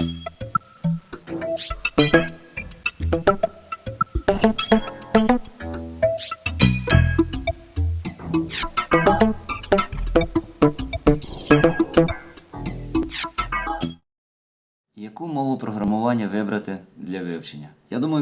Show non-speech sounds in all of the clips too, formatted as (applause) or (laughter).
you.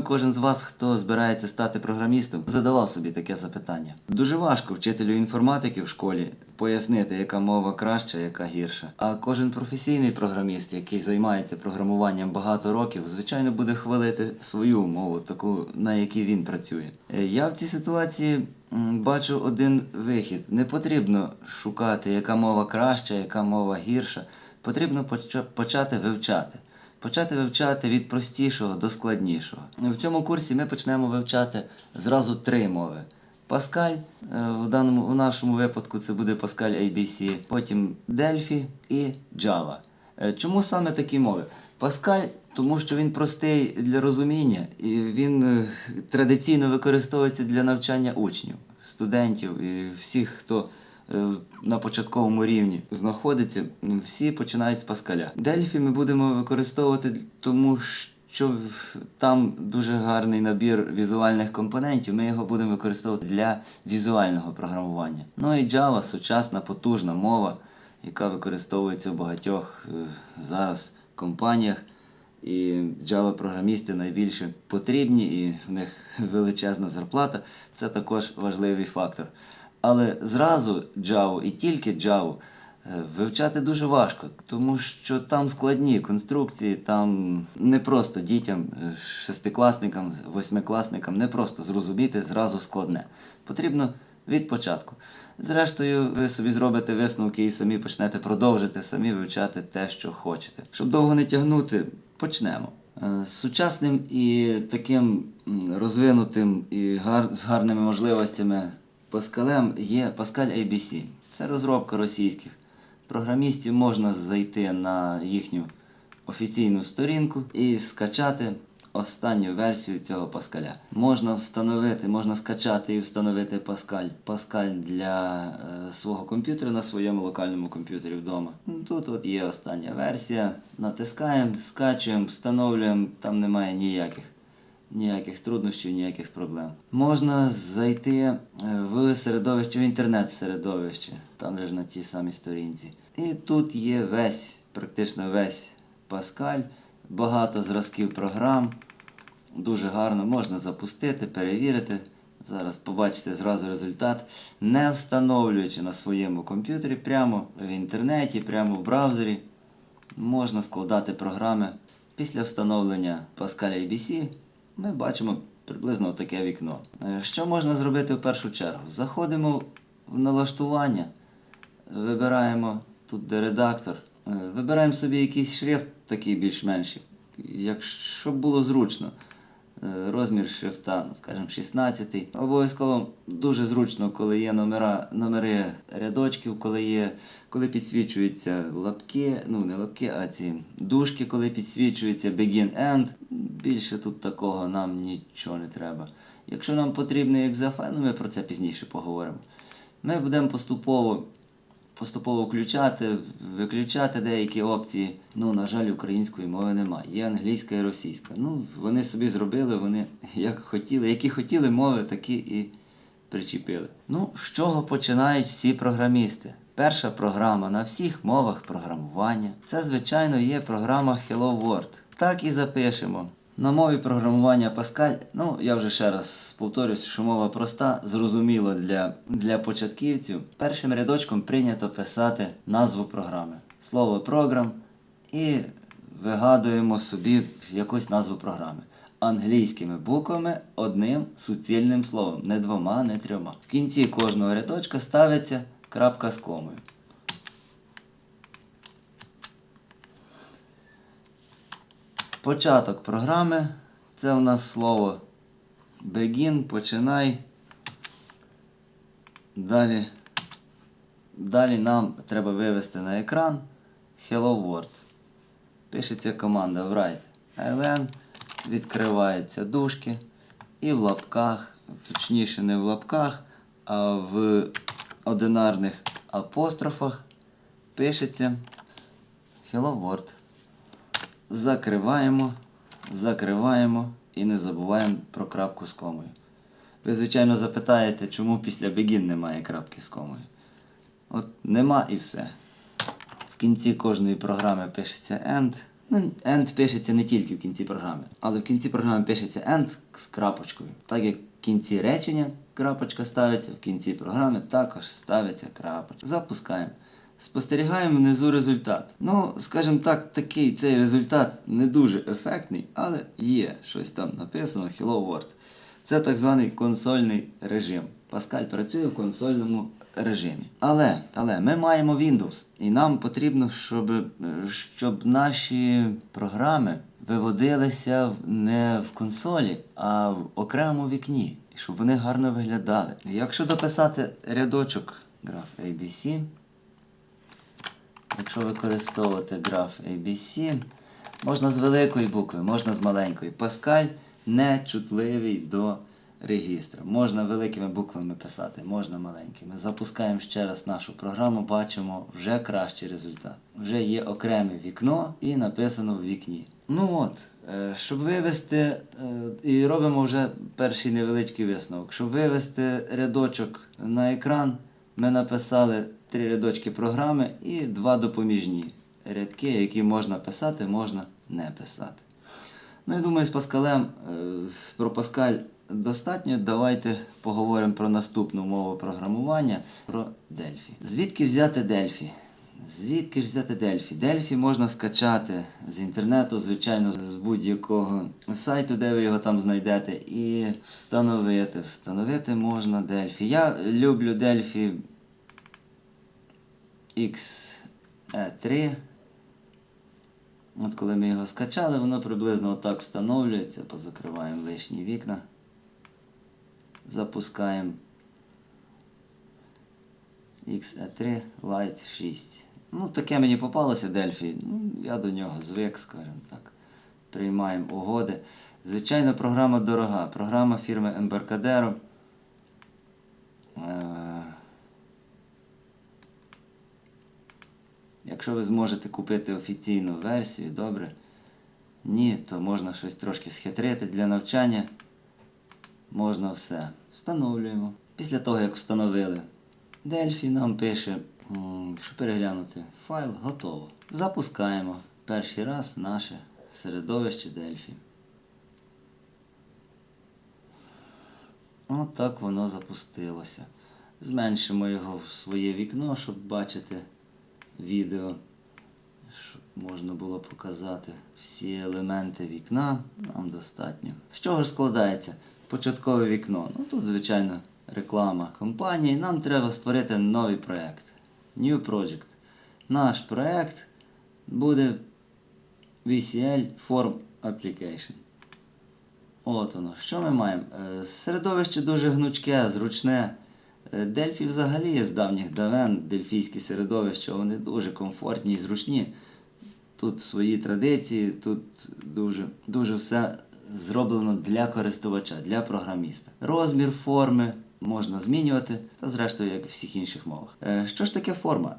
Кожен з вас, хто збирається стати програмістом, задавав собі таке запитання. Дуже важко вчителю інформатики в школі пояснити, яка мова краща, яка гірша. А кожен професійний програміст, який займається програмуванням багато років, звичайно, буде хвалити свою мову, таку, на якій він працює. Е, Я в цій ситуації бачу один вихід. Не потрібно шукати, яка мова краща, яка мова гірша. Потрібно почати вивчати. Почати вивчати від простішого до складнішого. В цьому курсі ми почнемо вивчати зразу три мови. Паскаль, е, в даному в нашому випадку це буде Паскаль ABC, потім Delphi і Java. Е, Чому саме такі мови? Паскаль, тому що він простий для розуміння і він е, традиційно використовується для навчання учнів, студентів і всіх, хто на початковому рівні знаходиться, всі починають з Паскаля. Дельфі ми будемо використовувати, тому що там дуже гарний набір візуальних компонентів. Ми його будемо використовувати для візуального програмування. Ну і Java сучасна потужна мова, яка використовується в багатьох е, зараз компаніях. І Java-програмісти найбільше потрібні, і в них (laughs) величезна зарплата. Це також важливий фактор. Але зразу Java і тільки Java е, вивчати дуже важко, тому що там складні конструкції, там не просто дітям, е, шестикласникам, восьмикласникам не просто зрозуміти зразу складне. Потрібно від початку. Зрештою, ви собі зробите висновки і самі почнете продовжити самі вивчати те, що хочете. Щоб довго не тягнути, почнемо. Е, сучасним і таким розвинутим і гар, з гарними можливостями Паскалем є Паскаль ABC. Це розробка російських програмістів. Можна зайти на їхню офіційну сторінку і скачати останню версію цього Паскаля. Можна встановити, можна скачати і встановити Паскаль. Паскаль для е, свого комп'ютера на своєму локальному комп'ютері вдома. Тут от є остання версія. Натискаємо, скачуємо, встановлюємо, там немає ніяких. Ніяких труднощів, ніяких проблем. Можна зайти е, в середовище, в інтернет-середовище, там же на тій самій сторінці. І тут є весь, практично весь Паскаль, багато зразків програм. Дуже гарно можна запустити, перевірити. Зараз побачите зразу результат, не встановлюючи на своєму комп'ютері прямо в інтернеті, прямо в браузері. Можна складати програми. Після встановлення Pascal ABC ми бачимо приблизно таке вікно. Е, Що можна зробити в першу чергу? Заходимо в налаштування, вибираємо тут де редактор, е, вибираємо собі якийсь шрифт такий більш-менш, якщо було зручно. Е, Розмір шрифта, ну, скажімо, 16. Обов'язково дуже зручно, коли є номера, номери рядочків, коли є, коли підсвічуються лапки, ну не лапки, а ці дужки, коли підсвічується begin-end. Більше тут такого нам нічого не треба. Якщо нам потрібний екзафайл, ну ми про це пізніше поговоримо. Ми будемо поступово поступово включати, виключати деякі опції. Ну, на жаль, української мови немає. Є англійська і російська. Ну, вони собі зробили, вони (laughs) як хотіли, які хотіли мови, такі і причепили. Ну, з чого починають всі програмісти? Перша програма на всіх мовах програмування. Це, звичайно, є програма Hello World. Так і запишемо. На мові програмування Pascal, ну я вже ще раз повторюсь, що мова проста, зрозуміла для, для початківців. Першим рядочком прийнято писати назву програми. Слово програм і вигадуємо собі якусь назву програми. Англійськими буквами одним суцільним словом, не двома, не трьома. В кінці кожного рядочка ставиться крапка з комою. Початок програми це у нас слово begin, починай. Далі, далі нам треба вивести на екран Hello World. Пишеться команда write ln, відкриваються дужки і в лапках, точніше не в лапках, а в одинарних апострофах пишеться Hello World. Закриваємо, закриваємо і не забуваємо про крапку з комою. Ви, звичайно, запитаєте, чому після begin немає крапки з комою. От нема і все. В кінці кожної програми пишеться end. Ну, end пишеться не тільки в кінці програми, але в кінці програми пишеться end з крапочкою. Так як в кінці речення крапочка ставиться, в кінці програми також ставиться крапочка. Запускаємо. Спостерігаємо внизу результат. Ну, скажімо так, такий цей результат не дуже ефектний, але є щось там написано Hello World. Це так званий консольний режим. Паскаль працює в консольному режимі. Але, але ми маємо Windows, і нам потрібно, щоб, е, щоб наші програми виводилися не в консолі, а в окремому вікні, і щоб вони гарно виглядали. Якщо дописати рядочок граф ABC, Якщо використовувати граф ABC, можна з великої букви, можна з маленької. Паскаль не чутливий до регістра. Можна великими буквами писати, можна маленькими. Запускаємо ще раз нашу програму, бачимо вже кращий результат. Вже є окреме вікно і написано в вікні. Ну от, е, щоб вивести, е, і робимо вже перший невеличкий висновок. Щоб вивести рядочок на екран, ми написали три рядочки програми і два допоміжні рядки, які можна писати, можна не писати. Ну, я думаю, з Паскалем е, про Паскаль достатньо. Давайте поговоримо про наступну мову програмування, про Дельфі. Звідки взяти Дельфі? Звідки ж взяти Дельфі? Дельфі можна скачати з інтернету, звичайно, з будь-якого сайту, де ви його там знайдете, і встановити. Встановити можна Дельфі. Я люблю Дельфі XE3. От коли ми його скачали, воно приблизно отак встановлюється. Позакриваємо лишні вікна. Запускаємо XE3 Lite 6. Ну, таке мені попалося Дельфі. Ну, я до нього звик, скажімо так. Приймаємо угоди. Звичайно, програма дорога. Програма фірми Embarcadero. Якщо ви зможете купити офіційну версію, добре. Ні, то можна щось трошки схитрити для навчання. Можна все. Встановлюємо. Після того, як встановили, Дельфі нам пише, що переглянути файл, готово. Запускаємо перший раз наше середовище Дельфі. От так воно запустилося. Зменшимо його в своє вікно, щоб бачити відео, щоб можна було показати всі елементи вікна. Нам достатньо. З чого ж складається початкове вікно? Ну тут, звичайно, реклама компанії. Нам треба створити новий проєкт. New Project. Наш проєкт буде VCL Form Application. От воно. Що ми маємо? Е, Середовище дуже гнучке, зручне. Е, Дельфі взагалі є з давніх давен, дельфійські середовища, вони дуже комфортні і зручні. Тут свої традиції, тут дуже, дуже все зроблено для користувача, для програміста. Розмір форми можна змінювати, та зрештою, як і в всіх інших мовах. Е, Що ж таке форма?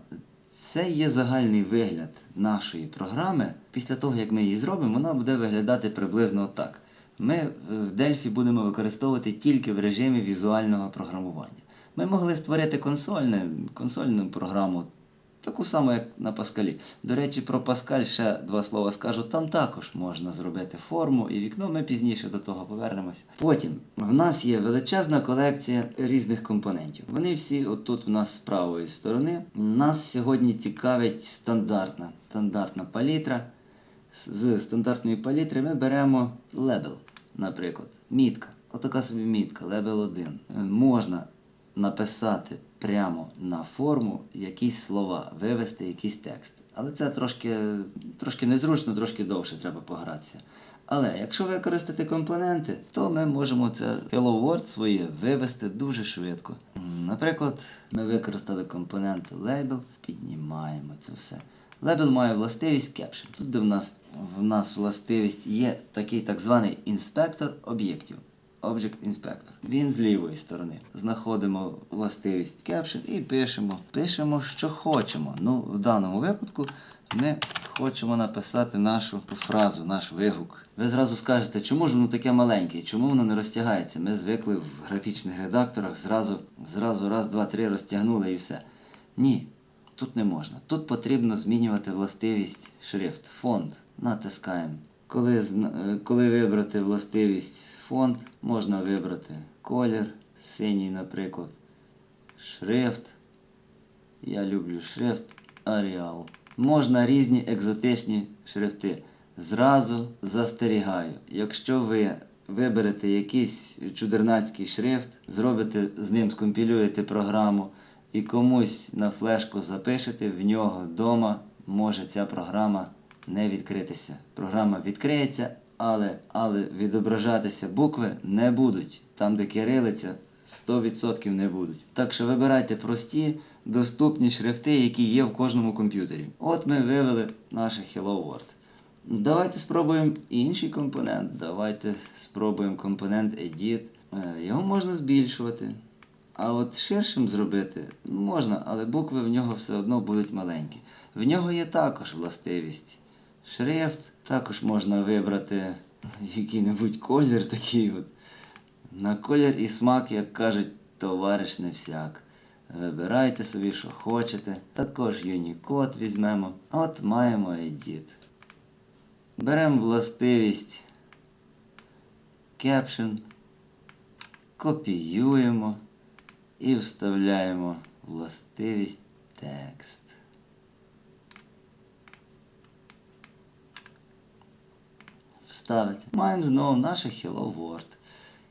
Це є загальний вигляд нашої програми. Після того, як ми її зробимо, вона буде виглядати приблизно так. Ми в Дельфі будемо використовувати тільки в режимі візуального програмування. Ми могли створити консольне, консольну програму, таку саму, як на Паскалі. До речі, про Паскаль ще два слова скажу. Там також можна зробити форму і вікно. Ми пізніше до того повернемося. Потім в нас є величезна колекція різних компонентів. Вони всі отут в нас з правої сторони. Нас сьогодні цікавить стандартна, стандартна палітра. З стандартної палітри ми беремо лебел, наприклад, мітка. Отака собі мітка, лебел 1. Е, Можна написати прямо на форму якісь слова, вивести якийсь текст. Але це трошки, трошки незручно, трошки довше треба погратися. Але якщо використати компоненти, то ми можемо це Hello World своє вивести дуже швидко. Наприклад, ми використали компонент Label, піднімаємо це все. Label має властивість Caption. Тут, де в нас, в нас властивість є такий так званий інспектор об'єктів. Object Inspector. Він з лівої сторони. Знаходимо властивість Caption і пишемо. Пишемо, що хочемо. Ну, в даному випадку Ми хочемо написати нашу фразу, наш вигук. Ви зразу скажете, чому ж воно таке маленьке, чому воно не розтягається? Ми звикли в графічних редакторах зразу, зразу раз, два, три розтягнули і все. Ні, тут не можна. Тут потрібно змінювати властивість шрифт, фонд. Натискаємо. Коли, коли вибрати властивість фонд, можна вибрати колір, синій, наприклад, шрифт. Я люблю шрифт Arial. Можна різні екзотичні шрифти. Зразу застерігаю, якщо ви виберете якийсь чудернацький шрифт, зробите з ним, скомпілюєте програму і комусь на флешку запишете, в нього вдома може ця програма не відкритися. Програма відкриється, але, але відображатися букви не будуть. Там, де кирилиця, 100% не будуть. Так що вибирайте прості, доступні шрифти, які є в кожному комп'ютері. От ми вивели наше Hello World. Давайте спробуємо інший компонент. Давайте спробуємо компонент Edit. Е, Його можна збільшувати. А от ширшим зробити можна, але букви в нього все одно будуть маленькі. В нього є також властивість. Шрифт також можна вибрати який-небудь колір такий от. На колір і смак, як кажуть, товариш не всяк. Вибирайте собі, що хочете. Також Unicode візьмемо. От маємо Edit. Беремо властивість Caption, копіюємо і вставляємо властивість текст. Вставити. Маємо знову наше Hello World.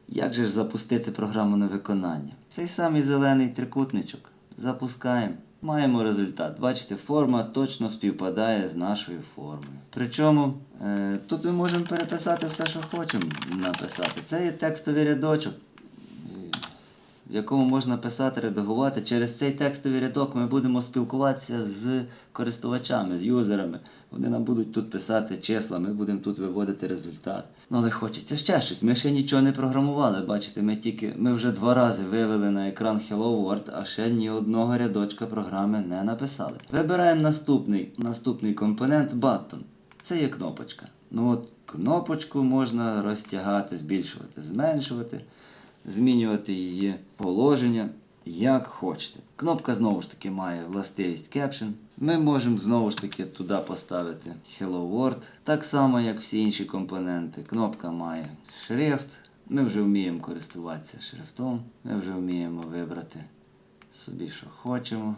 Як же ж запустити програму на виконання? Цей самий зелений трикутничок. Запускаємо. Маємо результат. Бачите, форма точно співпадає з нашою формою. Причому е, тут ми можемо переписати все, що хочемо написати. Це є текстовий рядочок, в якому можна писати, редагувати. Через цей текстовий рядок ми будемо спілкуватися з користувачами, з юзерами. Вони нам будуть тут писати числа, ми будемо тут виводити результат. Ну але хочеться ще щось. Ми ще нічого не програмували. Бачите, ми тільки ми вже два рази вивели на екран Hello World, а ще ні одного рядочка програми не написали. Вибираємо наступний, наступний компонент Button. Це є кнопочка. Ну от кнопочку можна розтягати, збільшувати, зменшувати змінювати її положення як хочете. Кнопка знову ж таки має властивість Caption. Ми можемо знову ж таки туди поставити Hello World. Так само, як всі інші компоненти. Кнопка має шрифт. Ми вже вміємо користуватися шрифтом. Ми вже вміємо вибрати собі, що хочемо.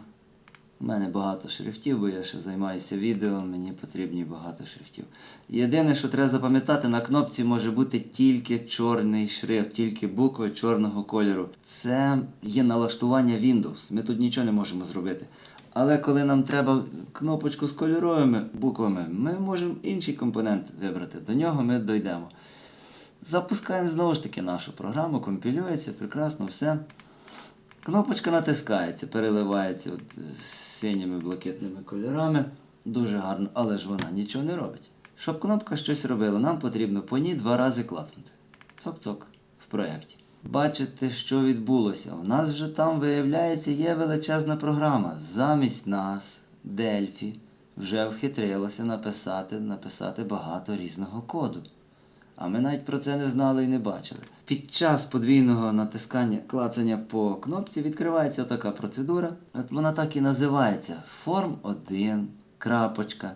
У мене багато шрифтів, бо я ще займаюся відео, мені потрібні багато шрифтів. Єдине, що треба запам'ятати, на кнопці може бути тільки чорний шрифт, тільки букви чорного кольору. Це є налаштування Windows. Ми тут нічого не можемо зробити. Але коли нам треба кнопочку з кольоровими буквами, ми можемо інший компонент вибрати. До нього ми дійдемо. Запускаємо знову ж таки нашу програму, компілюється, прекрасно все. Кнопочка натискається, переливається от синіми блакитними кольорами. Дуже гарно, але ж вона нічого не робить. Щоб кнопка щось робила, нам потрібно по ній два рази клацнути. Цок-цок в проєкті. Бачите, що відбулося. У нас вже там, виявляється, є величезна програма. Замість нас, Дельфі, вже вхитрилося написати, написати багато різного коду. А ми навіть про це не знали і не бачили. Під час подвійного натискання клацання по кнопці відкривається така процедура. От вона так і називається Form 1, крапочка,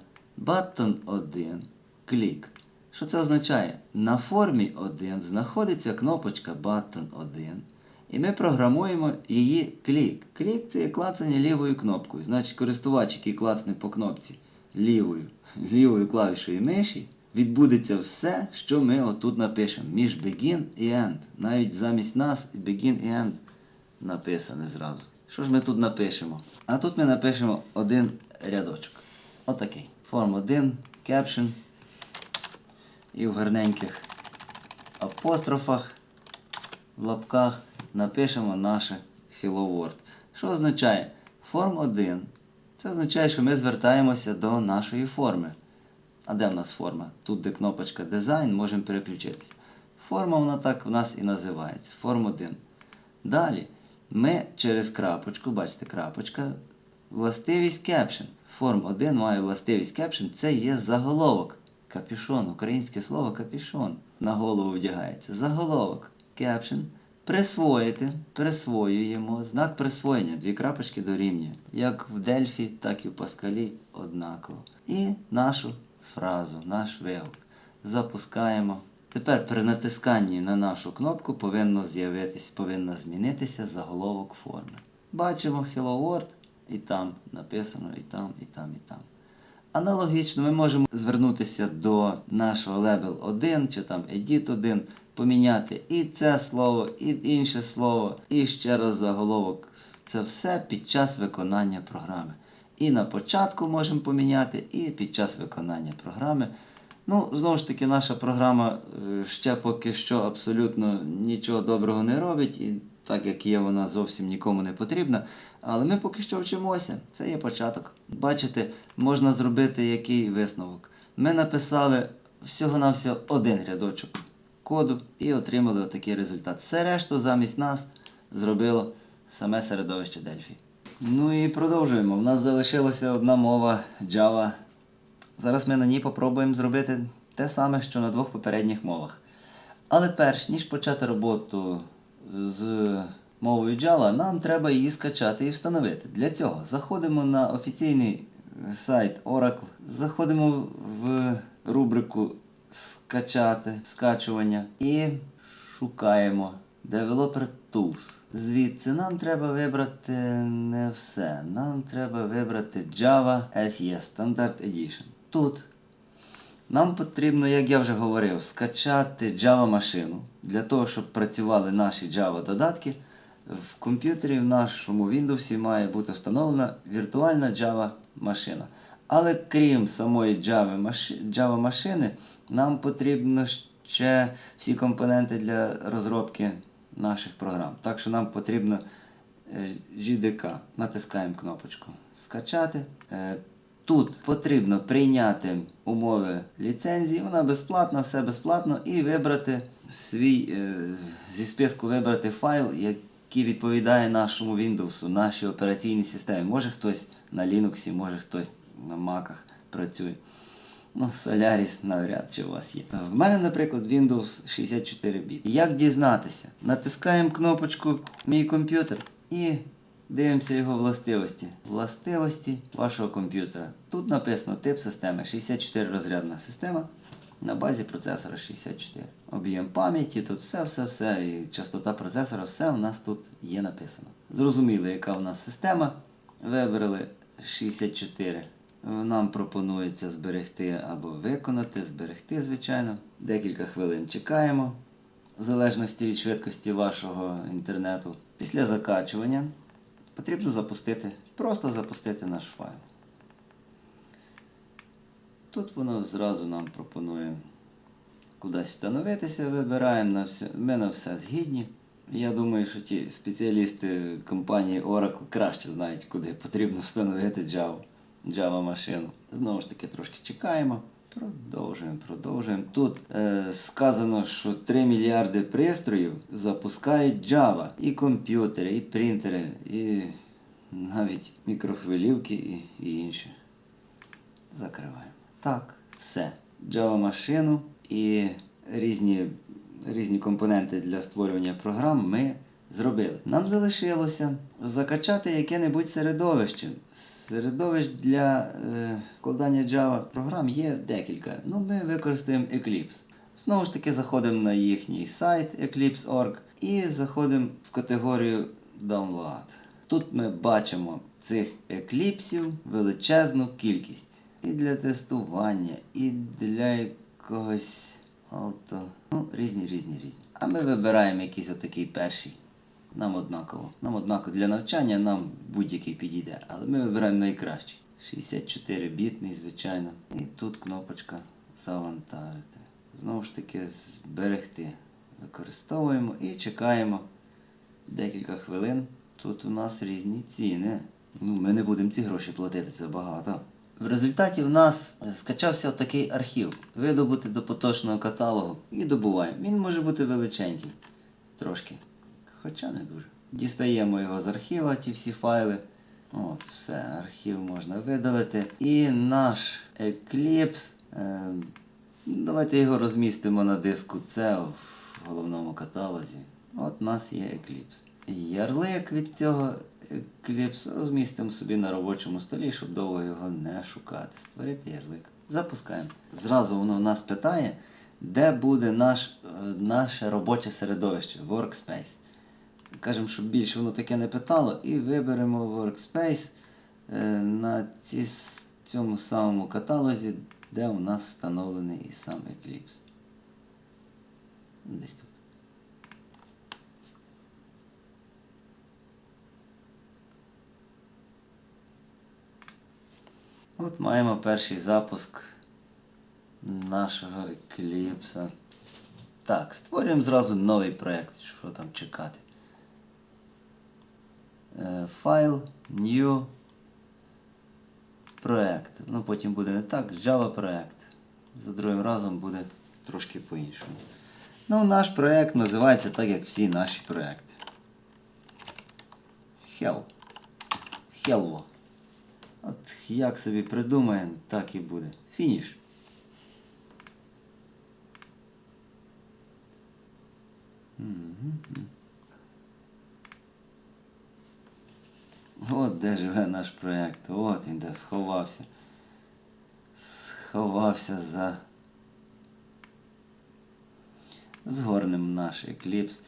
Button 1, клік. Що це означає? На формі 1 знаходиться кнопочка Button 1, і ми програмуємо її клік. Клік це клацання лівою кнопкою. Значить, користувач, який клацне по кнопці лівою, лівою клавішою миші, відбудеться все, що ми отут напишемо. Між begin і end. Навіть замість нас begin і end написане зразу. Що ж ми тут напишемо? А тут ми напишемо один рядочок. Отакий. Form 1, caption. І в гарненьких апострофах, в лапках напишемо наше Hello World. Що означає? Form 1. Це означає, що ми звертаємося до нашої форми. А де в нас форма? Тут, де кнопочка Design, можемо переключитися. Форма вона так в нас і називається. Form 1. Далі ми через крапочку, бачите, крапочка, властивість caption. Форм 1 має властивість caption. Це є заголовок. Капюшон, українське слово капюшон. На голову вдягається. Заголовок. Caption. Присвоїти, присвоюємо знак присвоєння, дві крапочки дорівнює. Як в Дельфі, так і в Паскалі однаково. І нашу фразу, наш вигук. Запускаємо. Tепер при натисканні на нашу кнопку повинно з'явитись, повинна змінитися заголовок форми. Бачимо Hello World, і там написано, і там, і там, і там. Аналогічно ми можемо звернутися до нашого Label 1 чи там Edit 1, поміняти і це слово, і інше слово, і ще раз заголовок. Це все під час виконання програми. І на початку можемо поміняти, і під час виконання програми. Ну, знову ж таки, наша програма е, ще поки що абсолютно нічого доброго не робить, і так як є, вона зовсім нікому не потрібна. Але ми поки що вчимося. Це є початок. Бачите, можна зробити який висновок. Ми написали всього-навсього один рядочок коду і отримали отакий результат. Все решту замість нас зробило саме середовище Delphi. Ну і продовжуємо. У нас залишилася одна мова Java. Зараз ми на ній попробуємо зробити те саме, що на двох попередніх мовах. Але перш ніж почати роботу з мовою Java, нам треба її скачати і встановити. Для цього заходимо на офіційний сайт Oracle, заходимо в рубрику Скачати, скачування і шукаємо Developer Tools. Звідси нам треба вибрати не все. Нам треба вибрати Java SE Standard Edition. Тут нам потрібно, як я вже говорив, скачати Java машину для того, щоб працювали наші Java додатки. В комп'ютері в нашому Windows має бути встановлена віртуальна Java машина. Але крім самої Java, машини, нам потрібно ще всі компоненти для розробки наших програм. Так що нам потрібно е, JDK. Натискаємо кнопочку Скачати. Е, Тут потрібно прийняти умови ліцензії, вона безплатна, все безплатно, і вибрати свій е, зі списку вибрати файл, який відповідає нашому Windows, нашій операційній системі. Може хтось на Linux, може хтось на Mac працює. Ну, Solaris навряд чи у вас є. В мене, наприклад, Windows 64 біт. Як дізнатися? Натискаємо кнопочку Мій комп'ютер і дивимося його властивості. Властивості вашого комп'ютера. Тут написано тип системи 64 розрядна система на базі процесора 64. Об'єм пам'яті, тут все, все, все. І частота процесора, все у нас тут є написано. Зрозуміли, яка у нас система. Вибрали 64. Нам пропонується зберегти або виконати, зберегти, звичайно. Декілька хвилин чекаємо, в залежності від швидкості вашого інтернету. Після закачування потрібно запустити, просто запустити наш файл. Тут воно зразу нам пропонує кудись встановитися, вибираємо на все. Ми на все згідні. Я думаю, що ті спеціалісти компанії Oracle краще знають, куди потрібно встановити Java, Java машину. Знову ж таки, трошки чекаємо. Продовжуємо, продовжуємо. Тут е, сказано, що 3 мільярди пристроїв запускають Java. І комп'ютери, і принтери, і навіть мікрохвилівки і, і інше. Закриваємо. Так, все. Java машину і різні, різні компоненти для створювання програм ми зробили. Нам залишилося закачати яке-небудь середовище. Середовищ для е, вкладання Java програм є декілька. Ну, ми використаємо Eclipse. Знову ж таки, заходимо на їхній сайт Eclipse.org і заходимо в категорію Download. Тут ми бачимо цих екліпсів величезну кількість. І для тестування, і для якогось авто. Ну, різні, різні, різні. А ми вибираємо якийсь отакий перший. Нам однаково. Нам однаково для навчання нам будь-який підійде, але ми вибираємо найкращий. 64-бітний, звичайно. І тут кнопочка завантажити. Знову ж таки, зберегти. Використовуємо і чекаємо декілька хвилин. Тут у нас різні ціни. Ну, ми не будемо ці гроші платити, це багато. В результаті в нас скачався такий архів. Видобути до поточного каталогу і добуваємо. Він може бути величенький. Трошки. Хоча не дуже. Дістаємо його з архіва, ті всі файли. От, все, архів можна видалити. І наш Eclipse. Е, давайте його розмістимо на диску C в головному каталозі. От у нас є Eclipse. Ярлик від цього Eclipse розмістимо собі на робочому столі, щоб довго його не шукати. Створити ярлик. Запускаємо. Зразу воно в нас питає, де буде наш, е, наше робоче середовище, Workspace. Кажемо, щоб більше воно таке не питало, і виберемо Workspace е, на ці, цьому самому каталозі, де у нас встановлений і сам Eclipse. Десь тут. От маємо перший запуск нашого Eclipse. Так, створюємо зразу новий проєкт, що там чекати. Е, Файл, New, проект. Ну потім буде не так, Java проект. За другим разом буде трошки по-іншому. Ну, наш проект називається так, як всі наші проекти. Hell. Hello. От як собі придумаємо, так і буде. Фініш. От де живе наш проєкт. От він де сховався. Сховався за. Згорнемо наш екліпс.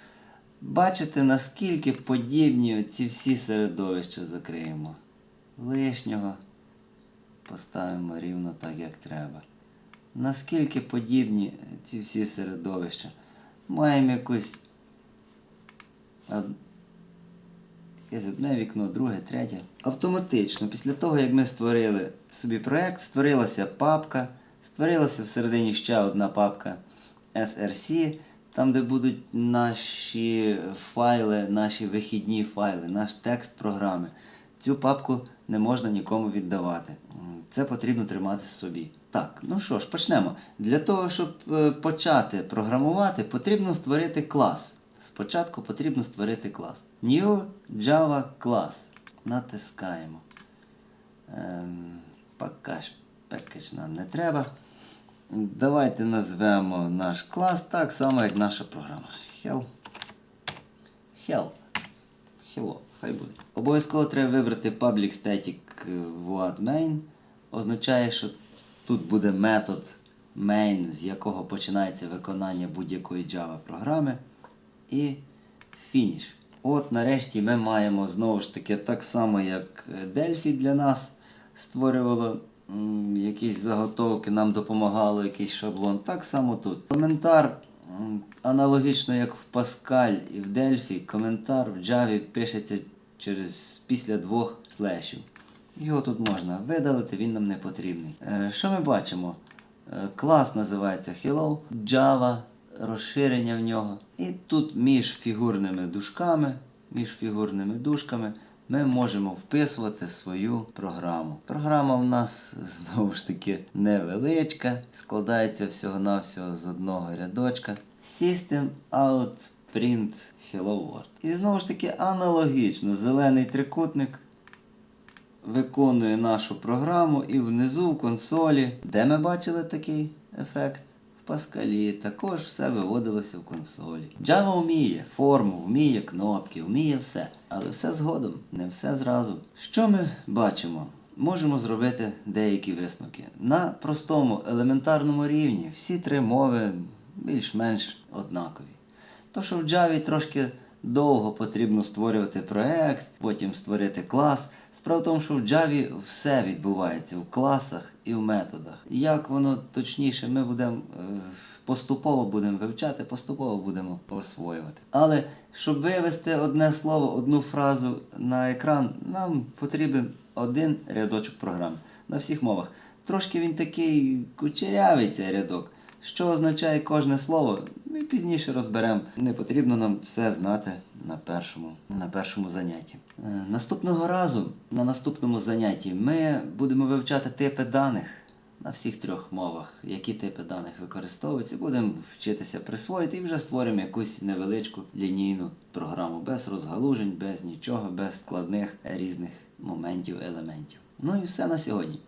Бачите, наскільки подібні ці всі середовища закриємо. Лишнього поставимо рівно так, як треба. Наскільки подібні ці всі середовища. Маємо якусь якесь одне вікно, друге, третє. Автоматично, після того, як ми створили собі проєкт, створилася папка, створилася всередині ще одна папка SRC, там, де будуть наші файли, наші вихідні файли, наш текст програми. Цю папку не можна нікому віддавати. Це потрібно тримати собі. Так, ну що ж, почнемо. Для того, щоб е, почати програмувати, потрібно створити клас. Спочатку потрібно створити клас. New Java Class. Натискаємо. Ем, package, package нам не треба. Давайте назвемо наш клас так само, як наша програма. Hell. Hell. Hello, хай буде. Обов'язково треба вибрати public static void main. Означає, що тут буде метод main, з якого починається виконання будь-якої Java програми. І finish. От нарешті ми маємо знову ж таки так само, як Delphi для нас створювало якісь заготовки, нам допомагало якийсь шаблон. Так само тут. Коментар аналогічно як в Pascal і в Delphi, коментар в Java пишеться через після двох слешів. Його тут можна видалити, він нам не потрібний. Е, Що ми бачимо? Е, Клас називається Hello, Java, розширення в нього. І тут між фігурними дужками, між фігурними дужками ми можемо вписувати свою програму. Програма в нас (laughs) знову ж таки невеличка, складається всього-навсього з одного рядочка. System out print hello world. І знову ж таки аналогічно зелений трикутник виконує нашу програму і внизу в консолі, де ми бачили такий ефект. Паскалі також все виводилося в консолі. Java вміє форму, вміє кнопки, вміє все. Але все згодом, не все зразу. Що ми бачимо? Можемо зробити деякі висновки. На простому елементарному рівні всі три мови більш-менш однакові. То, що в Java трошки довго потрібно створювати проект, потім створити клас. Справа в тому, що в Java все відбувається в класах і в методах. Як воно точніше, ми будемо е, поступово будемо вивчати, поступово будемо освоювати. Але щоб вивести одне слово, одну фразу на екран, нам потрібен один рядочок програми на всіх мовах. Трошки він такий кучерявий цей рядок. Що означає кожне слово, ми пізніше розберемо. Не потрібно нам все знати на першому, на першому занятті. Е, Наступного разу, на наступному занятті, ми будемо вивчати типи даних на всіх трьох мовах, які типи даних використовуються. Будемо вчитися присвоїти і вже створимо якусь невеличку лінійну програму без розгалужень, без нічого, без складних різних моментів, елементів. Ну і все на сьогодні.